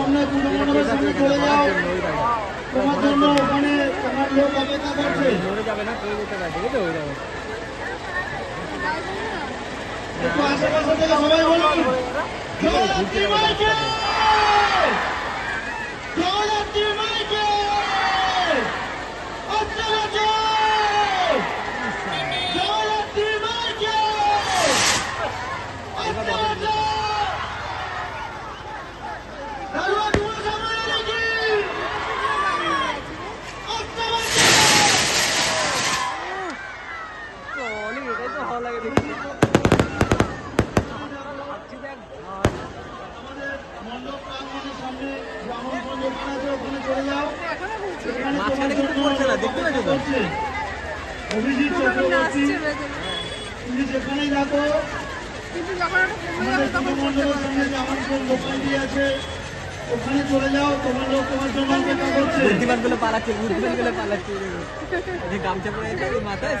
সামনে পুজো মণ্ডপের সামনে চলে যাও। তোমার জন্য ওখানে আশেপাশে থেকে সবাই বলুন। অভিজিৎ চক্রবর্তী তুমি যখন আমাদের যাবে যে আমার কোন দোকানটি আছে ওখানে চলে যাও, তোমার লোক তোমার জন্য অপেক্ষা করছে। বুদ্ধিমানগুলো পালাচ্ছে, বুদ্ধিমানগুলো পালাচ্ছে। গামছা পরে মাথায়